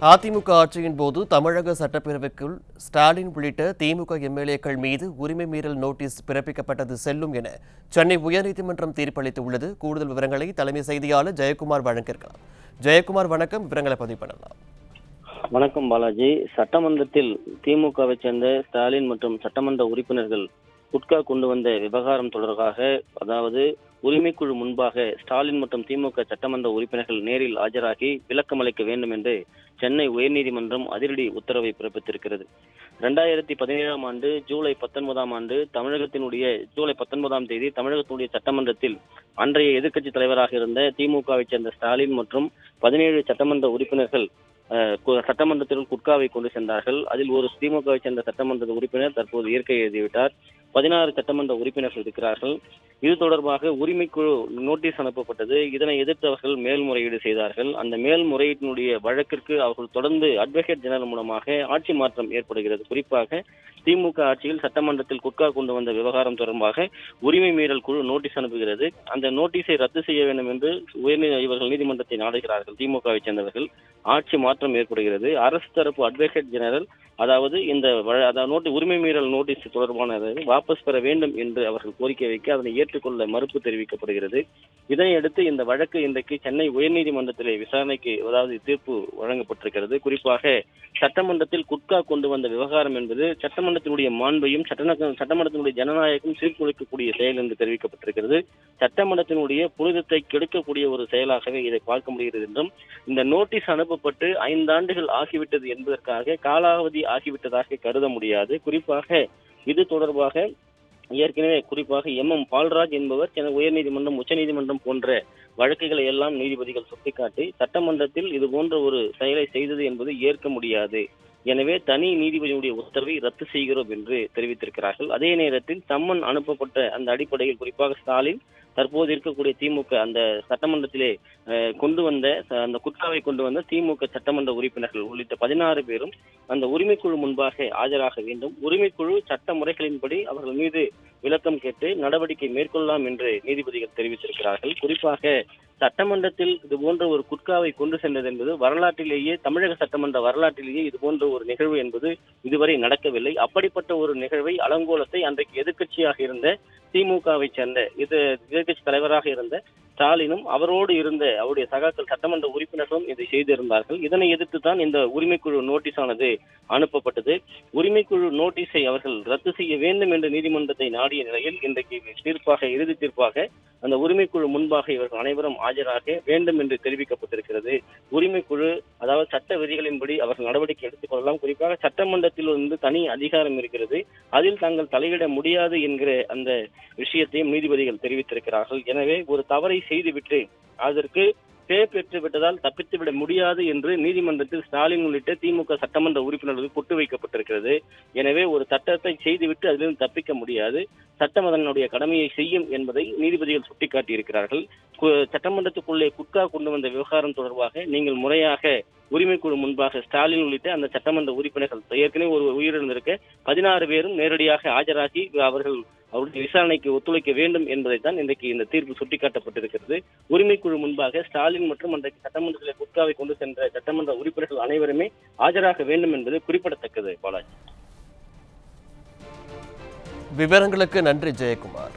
அதிமுக ஆட்சியின் போது தமிழக சட்டப்பேரவைக்குள் ஸ்டாலின் உள்ளிட்ட திமுக எம்எல்ஏக்கள் மீது உரிமை மீறல் நோட்டீஸ் பிறப்பிக்கப்பட்டது செல்லும் என சென்னை உயர்நீதிமன்றம் தீர்ப்பளித்துள்ளது. கூடுதல் விவரங்களை தலைமை செய்தியாளர் ஜெயக்குமார் வழங்கியிருக்கிறார். ஜெயக்குமார் வணக்கம். விவரங்களை பதிவு பண்ணலாம். வணக்கம் பாலாஜி. சட்டமன்றத்தில் திமுகவை சேர்ந்த ஸ்டாலின் மற்றும் சட்டமன்ற உறுப்பினர்கள் குட்கா கொண்டு வந்த விவகாரம் தொடர்பாக அதாவது உரிமைக்குழு முன்பாக ஸ்டாலின் மற்றும் திமுக சட்டமன்ற உறுப்பினர்கள் நேரில் ஆஜராகி விளக்கம் அளிக்க வேண்டும் என்று சென்னை உயர்நீதிமன்றம் அதிரடி உத்தரவை பிறப்பித்திருக்கிறது. ரெண்டாயிரத்தி பதினேழாம் ஆண்டு ஜூலை பத்தொன்பதாம் ஆண்டு தமிழகத்தினுடைய ஜூலை பத்தொன்பதாம் தேதி தமிழகத்தினுடைய சட்டமன்றத்தில் அன்றைய எதிர்க்கட்சி தலைவராக இருந்த திமுகவை சேர்ந்த ஸ்டாலின் மற்றும் பதினேழு சட்டமன்ற உறுப்பினர்கள் சட்டமன்றத்தில் குட்காவை கொண்டு சென்றார்கள். அதில் ஒரு திமுகவை சேர்ந்த சட்டமன்ற உறுப்பினர் தற்போது இயற்கை எழுதிவிட்டார். பதினாறு சட்டமன்ற உறுப்பினர்கள் இருக்கிறார்கள். இது தொடர்பாக உரிமைக்குழு நோட்டீஸ் அனுப்பப்பட்டது. இதனை எதிர்த்து அவர்கள் மேல்முறையீடு செய்தார்கள். அந்த மேல்முறையீட்டினுடைய வழக்கிற்கு அவர்கள் தொடர்ந்து அட்வொகேட் ஜெனரல் மூலமாக ஆட்சி மாற்றம் ஏற்படுகிறது. குறிப்பாக திமுக ஆட்சியில் சட்டமன்றத்தில் குட்கா கொண்டு வந்த விவகாரம் தொடர்பாக உரிமை மீறல் குழு நோட்டீஸ் அனுப்புகிறது. அந்த நோட்டீஸை ரத்து செய்ய வேண்டும் என்று உயர்நீதி இவர்கள் நீதிமன்றத்தை நாடுகிறார்கள். திமுகவை சேர்ந்தவர்கள் ஆட்சி மாற்றம் மாற்றம் ஏற்படுகிறது. அரசு தரப்பு அட்வொகேட் ஜெனரல் அதாவது இந்த வழ- அதாவது நோட்டு உரிமை மீறல் நோட்டீஸ் தொடர்பான வாபஸ் பெற வேண்டும் என்று அவர்கள் கோரிக்கை வைக்க அதனை ஏற்றுக்கொள்ள மறுப்பு தெரிவிக்கப்படுகிறது. இதனையடுத்து இந்த வழக்கு இன்றைக்கு சென்னை உயர்நீதிமன்றத்திலே விசாரணைக்கு அதாவது தீர்ப்பு வழங்கப்பட்டிருக்கிறது. குறிப்பாக சட்டமன்றத்தில் குட்கா கொண்டு வந்த விவகாரம் என்பது சட்டமன்றத்தினுடைய மாண்பையும் சட்டமன்றத்தினுடைய ஜனநாயகம் சீர்குலைக்கக்கூடிய செயல் என்று தெரிவிக்கப்பட்டிருக்கிறது. சட்டமன்றத்தினுடைய புனிதத்தை கெடுக்கக்கூடிய ஒரு செயலாகவே இதை பார்க்க முடிகிறது என்றும் இந்த நோட்டீஸ் அனுப்பப்பட்டு ஐந்தாண்டுகள் ஆகிவிட்டது என்பதற்காக காலாவதி ஆகிவிட்டதாக கருத முடியாது. குறிப்பாக இது தொடர்பாக ஏற்கனவே குறிப்பாக எம் எம் பால்ராஜ் என்பவர் சென்னை உயர்நீதிமன்றம் உச்சநீதிமன்றம் போன்ற வழக்குகளை எல்லாம் நீதிபதிகள் சுட்டிக்காட்டி சட்டமன்றத்தில் இது போன்ற ஒரு செயலை செய்தது என்பது ஏற்க முடியாது. எனவே தனி நீதிபதியுடைய உத்தரவை ரத்து செய்கிறோம் என்று தெரிவித்திருக்கிறார்கள். அதே நேரத்தில் சம்மன் அனுப்பப்பட்ட அந்த அடிப்படையில் குறிப்பாக ஸ்டாலின் தற்போது இருக்கக்கூடிய திமுக அந்த சட்டமன்றத்திலே கொண்டு வந்த அந்த குட்காவை கொண்டு வந்த திமுக சட்டமன்ற உறுப்பினர்கள் உள்ளிட்ட பதினாறு பேரும் அந்த உரிமைக்குழு முன்பாக ஆஜராக வேண்டும். உரிமைக்குழு சட்ட முறைகளின்படி அவர்கள் மீது விளக்கம் கேட்டு நடவடிக்கை மேற்கொள்ளலாம் என்று நீதிபதிகள் தெரிவித்திருக்கிறார்கள். குறிப்பாக சட்டமன்றத்தில் இது போன்ற ஒரு குட்காவை கொண்டு சென்றது என்பது வரலாற்றிலேயே தமிழக சட்டமன்ற வரலாற்றிலேயே இது போன்ற ஒரு நிகழ்வு என்பது இதுவரை நடக்கவில்லை. அப்படிப்பட்ட ஒரு நிகழ்வை அலங்கோலத்தை அன்றைக்கு எதிர்க்கட்சியாக இருந்த திமுகவை சேர்ந்த இது எதிர்க்கட்சி தலைவராக இருந்த ஸ்டாலினும் அவரோடு இருந்த அவருடைய சகாக்கள் சட்டமன்ற உறுப்பினர்களும் இதை செய்திருந்தார்கள். இதனை எதிர்த்து தான் இந்த உரிமைக்குழு நோட்டீஸ் ஆனது அனுப்பப்பட்டது. உரிமைக்குழு நோட்டீஸை அவர்கள் ரத்து செய்ய வேண்டும் என்று நீதிமன்றத்தை நாடிய நிலையில் இன்றைக்கு தீர்ப்பாக இறுதி தீர்ப்பாக அந்த உரிமைக்குழு முன்பாக இவர்கள் அனைவரும் ஆஜராக வேண்டும் என்று தெரிவிக்கப்பட்டிருக்கிறது. உரிமைக்குழு அதாவது சட்ட விதிகளின்படி அவர்கள் நடவடிக்கை எடுத்துக் கொள்ளலாம். குறிப்பாக சட்டமன்றத்தில் இருந்து தனி அதிகாரம் இருக்கிறது. அதில் தாங்கள் தலையிட முடியாது என்கிற அந்த விஷயத்தையும் நீதிபதிகள் தெரிவித்திருக்கிறார்கள். எனவே ஒரு தவறை செய்துவிட்டு அதற்கு பே பெற்று விட்டதால் தப்பித்து விட முடியாது என்று நீதிமன்றத்தில் ஸ்டாலின் உள்ளிட்ட திமுக சட்டமன்ற உறுப்பினர்கள் கொட்டு வைக்கப்பட்டிருக்கிறது. எனவே ஒரு சட்டத்தை செய்துவிட்டு அதிலிருந்து தப்பிக்க முடியாது. சட்டம் அதனுடைய கடமையை செய்யும் என்பதை நீதிபதிகள் சுட்டிக்காட்டியிருக்கிறார்கள். கு- சட்டமன்றத்துக்குள்ளே குட்கா கொண்டு வந்த விவகாரம் தொடர்பாக நீங்கள் முறையாக உரிமை குழு முன்பாக ஸ்டாலின் உள்ளிட்ட அந்த சட்டமன்ற உறுப்பினர்கள் ஏற்கனவே ஒரு உயிரிழந்திருக்க. பதினாறு பேரும் நேரடியாக ஆஜராகி அவர்கள் அவருடைய விசாரணைக்கு ஒத்துழைக்க வேண்டும் என்பதை தான் இன்றைக்கு இந்த தீர்ப்பு சுட்டிக்காட்டப்பட்டிருக்கிறது. உரிமைக்குழு முன்பாக ஸ்டாலின் மற்றும் அன்றைக்கு சட்டமன்றத்தில் குட்காவை கொண்டு சென்ற சட்டமன்ற உறுப்பினர்கள் அனைவருமே ஆஜராக வேண்டும் என்பது குறிப்பிடத்தக்கது பாலாஜி. விவரங்களுக்கு நன்றி ஜெயக்குமார்.